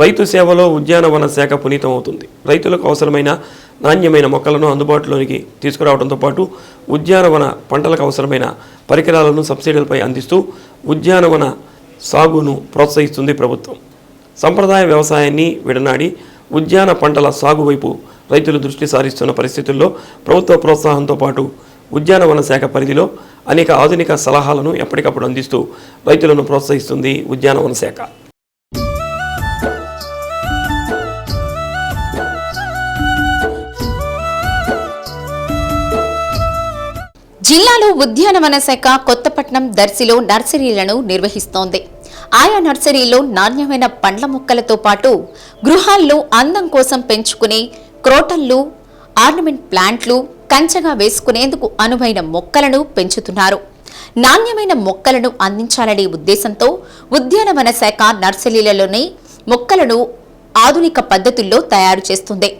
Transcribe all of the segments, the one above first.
రైతు సేవలో ఉద్యానవన శాఖ పునీతం అవుతుంది రైతులకు అవసరమైన నాణ్యమైన మొక్కలను అందుబాటులోనికి తీసుకురావడంతో పాటు ఉద్యానవన పంటలకు అవసరమైన పరికరాలను సబ్సిడీలపై అందిస్తూ ఉద్యానవన సాగును ప్రోత్సహిస్తుంది ప్రభుత్వం. సంప్రదాయ వ్యవసాయాన్ని విడనాడి ఉద్యాన పంటల సాగు వైపు రైతులు దృష్టి సారిస్తున్న పరిస్థితుల్లో ప్రభుత్వ ప్రోత్సాహంతో పాటు ఉద్యానవన శాఖ పరిధిలో అనేక ఆధునిక సలహాలను ఎప్పటికప్పుడు అందిస్తూ రైతులను ప్రోత్సహిస్తుంది ఉద్యానవన శాఖ. జిల్లాలో ఉద్యానవన శాఖ కొత్తపట్నం దర్శిలో నర్సరీలను నిర్వహిస్తోంది. ఆయా నర్సరీలో నాణ్యమైన పండ్ల మొక్కలతో పాటు గృహాల్లో అందం కోసం పెంచుకునే క్రోటన్లు ఆర్నమెంట్ ప్లాంట్లు కంచగా వేసుకునేందుకు అనువైన మొక్కలను పెంచుతున్నారు. నాణ్యమైన మొక్కలను అందించాలనే ఉద్దేశంతో ఉద్యానవన శాఖ నర్సరీలలోని మొక్కలను ఆధునిక పద్ధతుల్లో తయారు చేస్తుంది.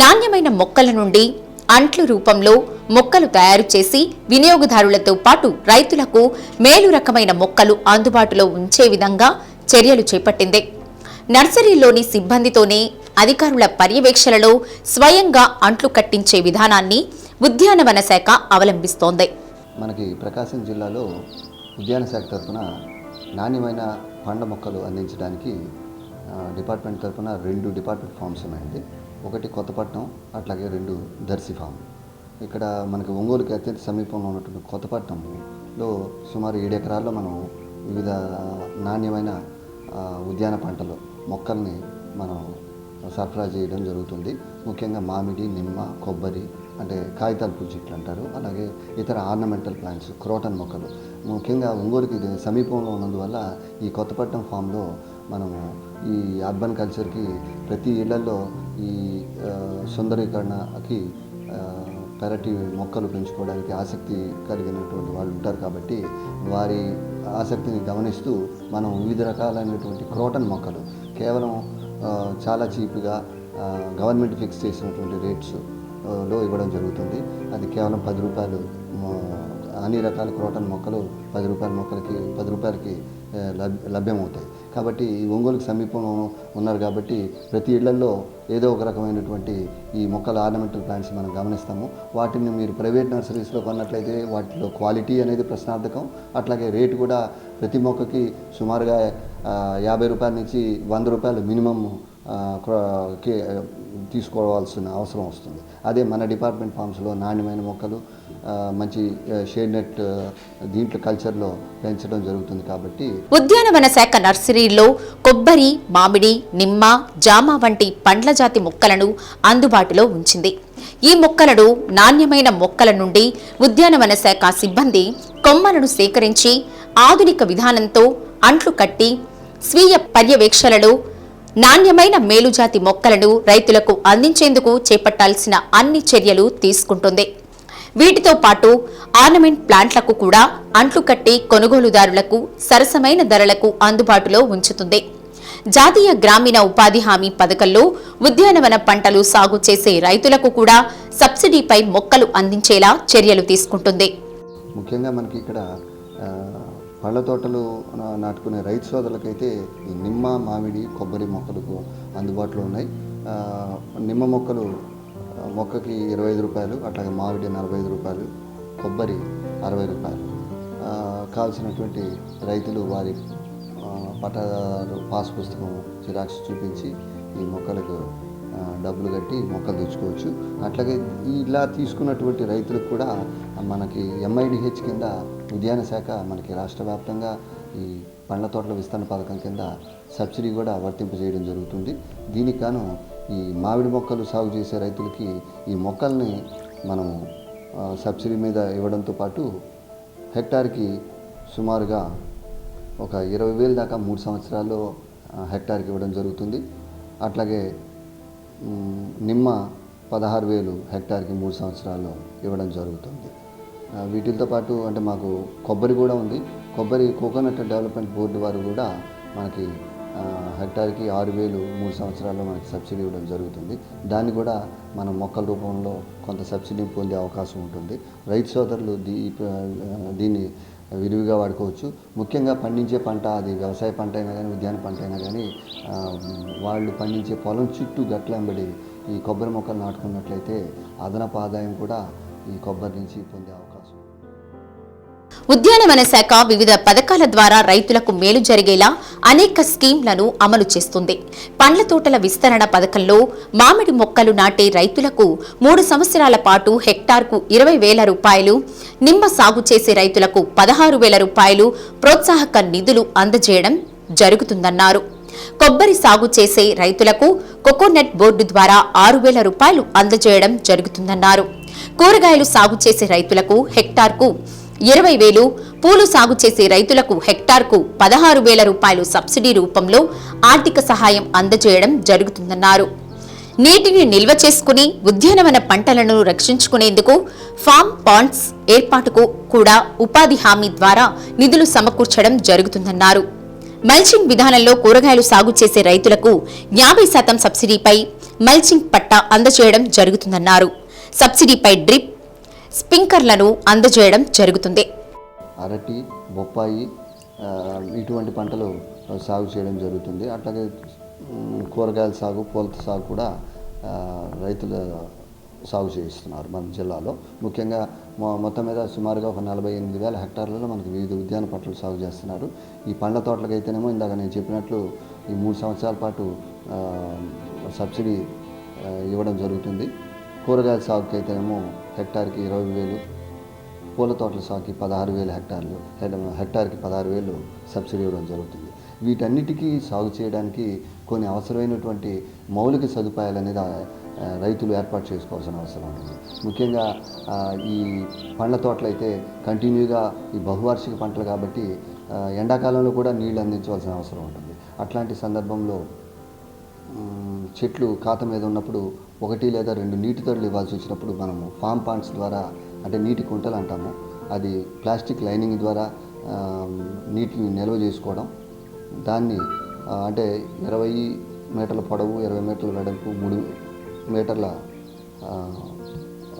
నాణ్యమైన మొక్కల నుండి అంట్లు రూపంలో మొక్కలు తయారు చేసి వినియోగదారులతో పాటు రైతులకు మేలు రకమైన మొక్కలు అందుబాటులో ఉంచే విధంగా చర్యలు చేపట్టింది. నర్సరీలోని సిబ్బందితోనే అధికారుల పర్యవేక్షణలో స్వయంగా అంట్లు కట్టించే విధానాన్ని ఉద్యానవన శాఖ అవలంబిస్తోంది. మనకి ప్రకాశం జిల్లాలో ఉద్యాన శాఖ తరఫున నాణ్యమైన పండ్ల మొక్కలు అందించడానికి డిపార్ట్మెంట్ తరఫున రెండు డిపార్ట్మెంట్ ఫామ్స్ ఉన్నాయండి. ఒకటి కొత్తపట్నం అట్లాగే రెండు దర్శి ఫామ్. ఇక్కడ మనకి ఒంగోలుకి అత్యంత సమీపంలో ఉన్నటువంటి కొత్తపట్నంలో సుమారు ఏడు ఎకరాల్లో మనం వివిధ నాణ్యమైన ఉద్యాన పంటలు మొక్కల్ని మనం సరఫరా చేయడం జరుగుతుంది. ముఖ్యంగా మామిడి నిమ్మ కొబ్బరి అంటే కాగితాల పూల చెట్లు అంటారు. అలాగే ఇతర ఆర్నమెంటల్ ప్లాంట్స్ క్రోటన్ మొక్కలు. ముఖ్యంగా ఒంగోలుకి సమీపంలో ఉన్నందువల్ల ఈ కొత్తపట్నం ఫామ్లో మనము ఈ అర్బన్ కల్చర్కి ప్రతి ఇళ్ళలో ఈ సుందరీకరణకి పెరటి మొక్కలు పెంచుకోవడానికి ఆసక్తి కలిగినటువంటి వాళ్ళు ఉంటారు కాబట్టి వారి ఆసక్తిని గమనిస్తూ మనం వివిధ రకాలైనటువంటి క్రోటన్ మొక్కలు కేవలం చాలా చీప్గా గవర్నమెంట్ ఫిక్స్ చేసినటువంటి రేట్స్లో ఇవ్వడం జరుగుతుంది. అది కేవలం పది రూపాయలు అన్ని రకాల క్రోటన్ మొక్కలు పది రూపాయల మొక్కలకి పది రూపాయలకి లభ్యమవుతాయి. కాబట్టి ఈ ఒంగోలుకు సమీపంలో ఉన్నారు కాబట్టి ప్రతి ఇళ్ళలో ఏదో ఒక రకమైనటువంటి ఈ మొక్కల ఆర్నమెంటల్ ప్లాంట్స్ మనం గమనిస్తాము. వాటిని మీరు ప్రైవేట్ నర్సరీస్లో కొన్నట్లయితే వాటిలో క్వాలిటీ అనేది ప్రశ్నార్థకం. అట్లాగే రేటు కూడా ప్రతి మొక్కకి సుమారుగా యాభై రూపాయల నుంచి వంద రూపాయలు మినిమమ్ తీసుకోవాల్సిన అవసరం వస్తుంది. అదే మన డిపార్ట్మెంట్ ఫామ్స్లో నాణ్యమైన మొక్కలు మంచి షేడ్ నెట్ దీంట్లో కల్చర్లో పెంచడం జరుగుతుంది కాబట్టి ఉద్యానవన శాఖ నర్సరీలో కొబ్బరి మామిడి నిమ్మ జామ వంటి పండ్ల జాతి మొక్కలను అందుబాటులో ఉంచింది. ఈ మొక్కలను నాణ్యమైన మొక్కల నుండి ఉద్యానవన శాఖ సిబ్బంది కొమ్మలను సేకరించి ఆధునిక విధానంతో అంట్లు కట్టి స్వీయ పర్యవేక్షణలో నాణ్యమైన మేలుజాతి మొక్కలను రైతులకు అందించేందుకు చేపట్టాల్సిన అన్ని చర్యలు తీసుకుంటుంది. వీటితో పాటు ఆర్నమెంట్ ప్లాంట్లకు కూడా అంట్లు కట్టి కొనుగోలుదారులకు సరసమైన ధరలకు అందుబాటులో ఉంచుతుంది. జాతీయ గ్రామీణ ఉపాధి హామీ పథకంలో ఉద్యానవన పంటలు సాగు చేసే రైతులకు కూడా సబ్సిడీపై మొక్కలు అందించేలా చర్యలు తీసుకుంటుంది. ముఖ్యంగా మనకి ఇక్కడ పళ్ళ తోటలు నాటుకునే రైతు సోదరులకైతే ఈ నిమ్మ మామిడి కొబ్బరి మొక్కలకు అందుబాటులో ఉన్నాయి. నిమ్మ మొక్కలు మొక్కకి ఇరవై ఐదు రూపాయలు అట్లాగే మామిడి నలభై ఐదు రూపాయలు కొబ్బరి అరవై రూపాయలు. కావలసినటువంటి కావాల్సినటువంటి రైతులు వారి పట్టదారు పాస్ పుస్తకం జిరాక్స్ చూపించి ఈ మొక్కలకు డబ్బులు కట్టి మొక్కలు తెచ్చుకోవచ్చు. అట్లాగే ఇలా తీసుకున్నటువంటి రైతులకు కూడా మనకి ఎంఐడిహెచ్ కింద ఉద్యాన శాఖ మనకి రాష్ట్ర వ్యాప్తంగా ఈ పండ్ల తోటల విస్తరణ పథకం కింద సబ్సిడీ కూడా వర్తింపజేయడం జరుగుతుంది. దీనికి గాను ఈ మామిడి మొక్కలు సాగు చేసే రైతులకి ఈ మొక్కల్ని మనం సబ్సిడీ మీద ఇవ్వడంతో పాటు హెక్టార్కి సుమారుగా ఒక ఇరవై వేలు దాకా మూడు సంవత్సరాల్లో హెక్టార్కి ఇవ్వడం జరుగుతుంది. అట్లాగే నిమ్మ పదహారు వేలు హెక్టార్కి మూడు సంవత్సరాల్లో ఇవ్వడం జరుగుతుంది. వీటితో పాటు అంటే మాకు కొబ్బరి కూడా ఉంది. కొబ్బరి కోకోనట్ డెవలప్మెంట్ బోర్డు వారు కూడా మనకి హెక్టార్కి ఆరు వేలు మూడు సంవత్సరాల్లో మనకి సబ్సిడీ ఇవ్వడం జరుగుతుంది. దాన్ని కూడా మనం మొక్కల రూపంలో కొంత సబ్సిడీ పొందే అవకాశం ఉంటుంది. రైతు సోదరులు దీ దీన్ని విరివిగా వాడుకోవచ్చు. ముఖ్యంగా పండించే పంట అది వ్యవసాయ పంట అయినా కానీ ఉద్యాన పంట అయినా కానీ వాళ్ళు పండించే పొలం చుట్టూ గట్లంబడి ఈ కొబ్బరి మొక్కలు నాటుకున్నట్లయితే అదనపు ఆదాయం కూడా ఈ కొబ్బరి నుంచి పొందే అవకాశం ఉద్యానవన శాఖ వివిధ పథకాల ద్వారా రైతులకు మేలు జరిగేలా అనేక స్కీంలను అమలు చేస్తుంది. పండ్ల తోటల విస్తరణ పథకంలో మామిడి మొక్కలు నాటే రైతులకు మూడు సంవత్సరాల పాటు హెక్టార్కు ఇరవై వేల రూపాయలు నిమ్మ సాగు చేసే రైతులకు పదహారు వేల రూపాయలు ప్రోత్సాహక నిధులు అందజేయడం జరుగుతుందన్నారు. కొబ్బరి సాగు చేసే రైతులకు కోకోనట్ బోర్డు ద్వారా ఆరు వేల రూపాయలు అందజేయడం జరుగుతుందన్నారు. కూరగాయలు సాగు చేసే రైతులకు హెక్టార్కు ఇరవై వేలు పూలు సాగు చేసే రైతులకు హెక్టార్కు పదహారు వేల రూపాయలు సబ్సిడీ రూపంలో ఆర్థిక సహాయం అందజేయడం జరుగుతుందన్నారు. నీటిని నిల్వ చేసుకుని ఉద్యానవన పంటలను రక్షించుకునేందుకు ఫామ్ పాండ్స్ ఏర్పాటుకు కూడా ఉపాధి హామీ ద్వారా నిధులు సమకూర్చడం జరుగుతుందన్నారు. మల్చింగ్ విధానంలో కూరగాయలు సాగు చేసే రైతులకు యాభై శాతం సబ్సిడీపై మల్చింగ్ పట్టా అందజేయడం జరుగుతుందన్నారు. సబ్సిడీపై డ్రిప్ స్ప్రింకర్లను అందజేయడం జరుగుతుంది. అరటి బొప్పాయి ఇటువంటి పంటలు సాగు చేయడం జరుగుతుంది. అట్లాగే కూరగాయల సాగు పూలత సాగు కూడా రైతులు సాగు చేయిస్తున్నారు మన జిల్లాలో. ముఖ్యంగా మొత్తం మీద సుమారుగా ఒక నలభై ఎనిమిది వేల హెక్టార్లలో మనకి వివిధ ఉద్యాన పంటలు సాగు చేస్తున్నారు. ఈ పండ్ల తోటలకు అయితేనేమో ఇందాక నేను చెప్పినట్లు ఈ మూడు సంవత్సరాల పాటు సబ్సిడీ ఇవ్వడం జరుగుతుంది. కూరగాయల సాగుకి అయితేనేమో హెక్టార్కి ఇరవై వేలు పూల తోటల సాగుకి పదహారు వేలు హెక్టార్లు హెక్టార్కి పదహారు వేలు సబ్సిడీ ఇవ్వడం జరుగుతుంది. వీటన్నిటికీ సాగు చేయడానికి కొన్ని అవసరమైనటువంటి మౌలిక సదుపాయాలు అనేది రైతులు ఏర్పాటు చేసుకోవాల్సిన అవసరం ఉంటుంది. ముఖ్యంగా ఈ పండ్ల తోటలు అయితే కంటిన్యూగా ఈ బహువార్షిక పంటలు కాబట్టి ఎండాకాలంలో కూడా నీళ్ళు అందించవలసిన అవసరం ఉంటుంది. అట్లాంటి సందర్భంలో చెట్లు కాత మీద ఉన్నప్పుడు ఒకటి లేదా రెండు నీటి తడులు ఇవ్వాల్సి వచ్చినప్పుడు మనము ఫామ్ పాండ్స్ ద్వారా అంటే నీటి కుంటలు అంటాము. అది ప్లాస్టిక్ లైనింగ్ ద్వారా నీటిని నిల్వ చేసుకోవడం. దాన్ని అంటే ఇరవై మీటర్ల పొడవు ఇరవై మీటర్ల వెడల్పు మూడు మీటర్ల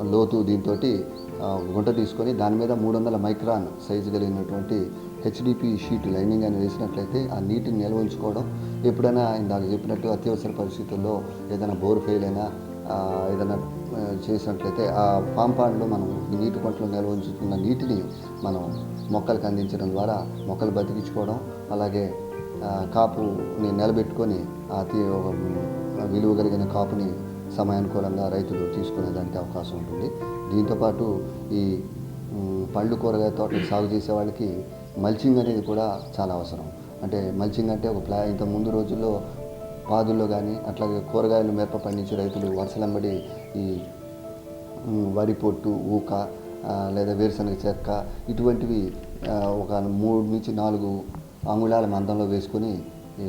లోతు దీంతో గుంట తీసుకొని దాని మీద మూడు వందల మైక్రాన్ సైజు కలిగినటువంటి హెచ్డిపి షీట్ లైనింగ్ అని వేసినట్లయితే ఆ నీటిని నిల్వ ఉంచుకోవడం ఎప్పుడైనా ఇందాక చెప్పినట్టు అత్యవసర పరిస్థితుల్లో ఏదైనా బోర్ ఫెయిల్ అయినా ఏదైనా చేసినట్లయితే ఆ పాంపాండ్లో మనం ఈ నీటి పంటలో నిల్వ ఉంచుతున్న నీటిని మనం మొక్కలకు అందించడం ద్వారా మొక్కలు బతికించుకోవడం అలాగే కాపుని నిలబెట్టుకొని అతి విలువ కలిగిన కాపుని సమయానుకూలంగా రైతులు తీసుకునేదానికి అవకాశం ఉంటుంది. దీంతోపాటు ఈ పండ్లు పళ్ళు కూరగాయ తోటలు సాగు చేసే వాళ్ళకి మల్చింగ్ అనేది కూడా చాలా అవసరం. అంటే మల్చింగ్ అంటే ఒక ప్లా ఇంత ముందు రోజుల్లో పాదుల్లో కానీ అట్లాగే కూరగాయలు మిరప పండించే రైతులు వరుసలంబడి ఈ వరి పొట్టు ఊక లేదా వేరుశనగ చెక్క ఇటువంటివి ఒక మూడు నుంచి నాలుగు అంగుళాల మందంలో వేసుకొని ఈ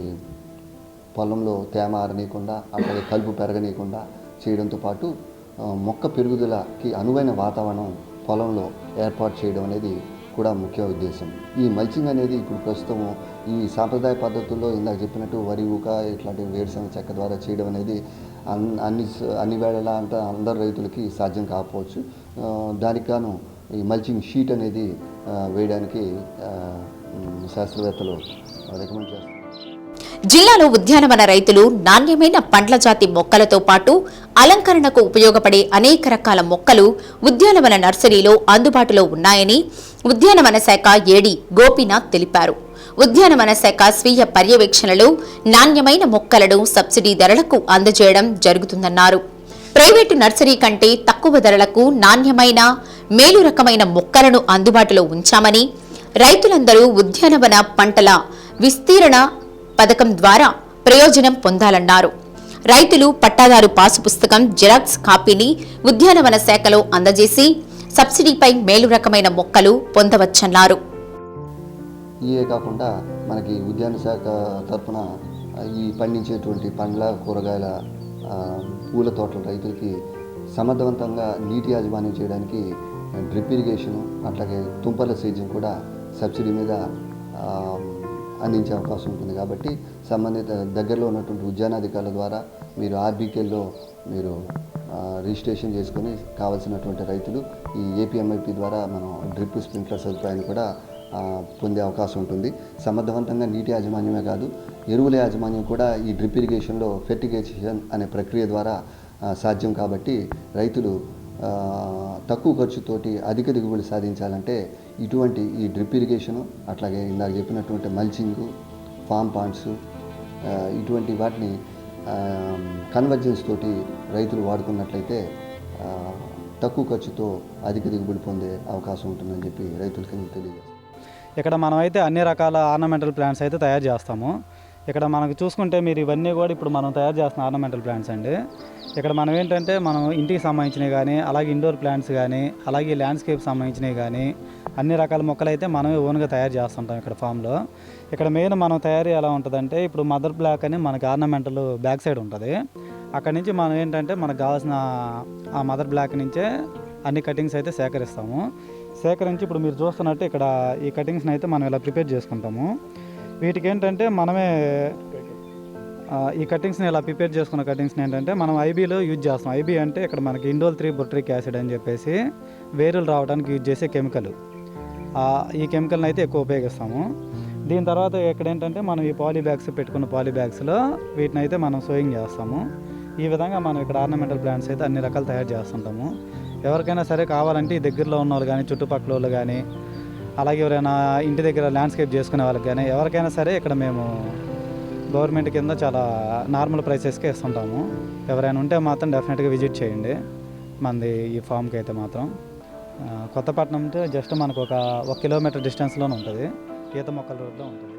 పొలంలో తేమ ఆరనీయకుండా అట్లాగే కలుపు పెరగనీయకుండా చేయడంతో పాటు మొక్క పెరుగుదలకి అనువైన వాతావరణం పొలంలో ఏర్పాటు చేయడం అనేది కూడా ముఖ్య ఉద్దేశం. ఈ మల్చింగ్ అనేది ఇప్పుడు ప్రస్తుతం ఈ సాంప్రదాయ పద్ధతుల్లో ఇందాక చెప్పినట్టు వరి ఊక ఇట్లాంటి వేరుశనగ చెక్క ద్వారా చేయడం అనేది అన్ అన్ని అన్ని వేళలా అంతా అందరు రైతులకి సాధ్యం కాకపోవచ్చు. దానికి గాను ఈ మల్చింగ్ షీట్ అనేది వేయడానికి శాస్త్రవేత్తలు రికమెండ్ చేస్తారు జిల్లాలో ఉద్యానవన రైతులు నాణ్యమైన పండ్ల జాతి మొక్కలతో పాటు అలంకరణకు ఉపయోగపడే అనేక రకాల మొక్కలు ఉద్యానవన నర్సరీలో అందుబాటులో ఉన్నాయని ఉద్యానవన శాఖ ఏడి గోపీనాథ్ తెలిపారు. ఉద్యానవన శాఖ స్వీయ పర్యవేక్షణలో నాణ్యమైన మొక్కలను సబ్సిడీ ధరలకు అందజేయడం జరుగుతుందన్నారు. ప్రైవేటు నర్సరీ కంటే తక్కువ ధరలకు నాణ్యమైన మేలు రకమైన మొక్కలను అందుబాటులో ఉంచామని రైతులందరూ ఉద్యానవన పంటల విస్తీరణ పథకం ద్వారా ప్రయోజనం పొందాలన్నారు. రైతులు పట్టాదారు పాసు పుస్తకం జిరాక్స్ కాపీని ఉద్యానవన శాఖలో అందజేసి సబ్సిడీపై మేలు రకమైన మొక్కలు పొందవచ్చన్నారు. ఇవే కాకుండా మనకి ఉద్యాన శాఖ తరఫున ఈ పండించేటువంటి పండ్ల కూరగాయల పూల తోటల రైతులకి సమర్థవంతంగా నీటి యాజమాన్యం చేయడానికి డ్రిప్ ఇరిగేషను అట్లాగే తుంపర్ల సేద్యం కూడా సబ్సిడీ మీద అందించే అవకాశం ఉంటుంది. కాబట్టి సంబంధిత దగ్గరలో ఉన్నటువంటి ఉద్యానాధికారుల ద్వారా మీరు ఆర్బీకేల్లో మీరు రిజిస్ట్రేషన్ చేసుకొని కావాల్సినటువంటి రైతులు ఈ ఏపీఎంఐపి ద్వారా మనం డ్రిప్ స్ప్రింక్లర్ సదుపాయాన్ని కూడా పొందే అవకాశం ఉంటుంది. సమర్థవంతంగా నీటి యాజమాన్యమే కాదు ఎరువుల యాజమాన్యం కూడా ఈ డ్రిప్ ఇరిగేషన్లో ఫెర్టిగేషన్ అనే ప్రక్రియ ద్వారా సాధ్యం కాబట్టి రైతులు తక్కువ ఖర్చుతోటి అధిక దిగుబడి సాధించాలంటే ఇటువంటి ఈ డ్రిప్ ఇరిగేషను అట్లాగే ఇందాక చెప్పినటువంటి మల్చింగు ఫామ్ పాండ్స్ ఇటువంటి వాటిని కన్వర్జెన్స్ తోటి రైతులు వాడుకున్నట్లయితే తక్కువ ఖర్చుతో అధిక దిగుబడి పొందే అవకాశం ఉంటుందని చెప్పి రైతులకి నేను తెలియజేస్తాను ఇక్కడ మనం అయితే అన్ని రకాల ఆర్నమెంటల్ ప్లాంట్స్ అయితే తయారు చేస్తాము. ఇక్కడ మనకు చూసుకుంటే మీరు ఇవన్నీ కూడా ఇప్పుడు మనం తయారు చేస్తున్న ఆర్నమెంటల్ ప్లాంట్స్ అండి. ఇక్కడ మనం ఏంటంటే మనం ఇంటికి సంబంధించినవి కానీ అలాగే ఇండోర్ ప్లాంట్స్ కానీ అలాగే ల్యాండ్స్కేప్ సంబంధించినవి కానీ అన్ని రకాల మొక్కలు అయితే మనమే ఓన్గా తయారు చేస్తుంటాం ఇక్కడ ఫామ్లో ఇక్కడ మెయిన్ మనం తయారీ ఎలా ఉంటుందంటే ఇప్పుడు మదర్ బ్లాక్ అని మనకి ఆర్నమెంటల్ బ్యాక్ సైడ్ ఉంటుంది. అక్కడ నుంచి మనం ఏంటంటే మనకు కావాల్సిన ఆ మదర్ బ్లాక్ నుంచే అన్ని కటింగ్స్ అయితే సేకరిస్తాము. సేకరించి ఇప్పుడు మీరు చూస్తున్నట్టు ఇక్కడ ఈ కటింగ్స్ని అయితే మనం ఇలా ప్రిపేర్ చేసుకుంటాము. వీటికి ఏంటంటే మనమే ఈ కటింగ్స్ని ఇలా ప్రిపేర్ చేసుకున్న కటింగ్స్ని ఏంటంటే మనం ఐబీలో యూజ్ చేస్తాం. ఐబీ అంటే ఇక్కడ మనకి ఇండోల్ త్రీ బొట్రిక్ యాసిడ్ అని చెప్పేసి వేరులు రావడానికి యూజ్ చేసే కెమికల్. ఈ కెమికల్ని అయితే ఎక్కువ ఉపయోగిస్తాము. దీని తర్వాత ఇక్కడ ఏంటంటే మనం ఈ పాలీ బ్యాగ్స్ పెట్టుకున్న పాలీ బ్యాగ్స్లో వీటిని అయితే మనం సోయింగ్ చేస్తాము. ఈ విధంగా మనం ఇక్కడ ఆర్నమెంటల్ ప్లాంట్స్ అయితే అన్ని రకాలు తయారు చేస్తుంటాము. ఎవరికైనా సరే కావాలంటే ఈ దగ్గరలో ఉన్న వాళ్ళు కానీ చుట్టుపక్కల వాళ్ళు కానీ అలాగే ఎవరైనా ఇంటి దగ్గర ల్యాండ్స్కేప్ చేసుకునే వాళ్ళకి కానీ ఎవరికైనా సరే ఇక్కడ మేము గవర్నమెంట్ కింద చాలా నార్మల్ ప్రైసెస్కే ఇస్తుంటాము. ఎవరైనా ఉంటే మాత్రం డెఫినెట్గా విజిట్ చేయండి. మనది ఈ ఫామ్కి అయితే మాత్రం. కొత్తపట్నం అంటే జస్ట్ మనకు ఒక ఒక కిలోమీటర్ డిస్టెన్స్లోనే ఉంటుంది. ఈత మొక్కల రోడ్లో ఉంటుంది.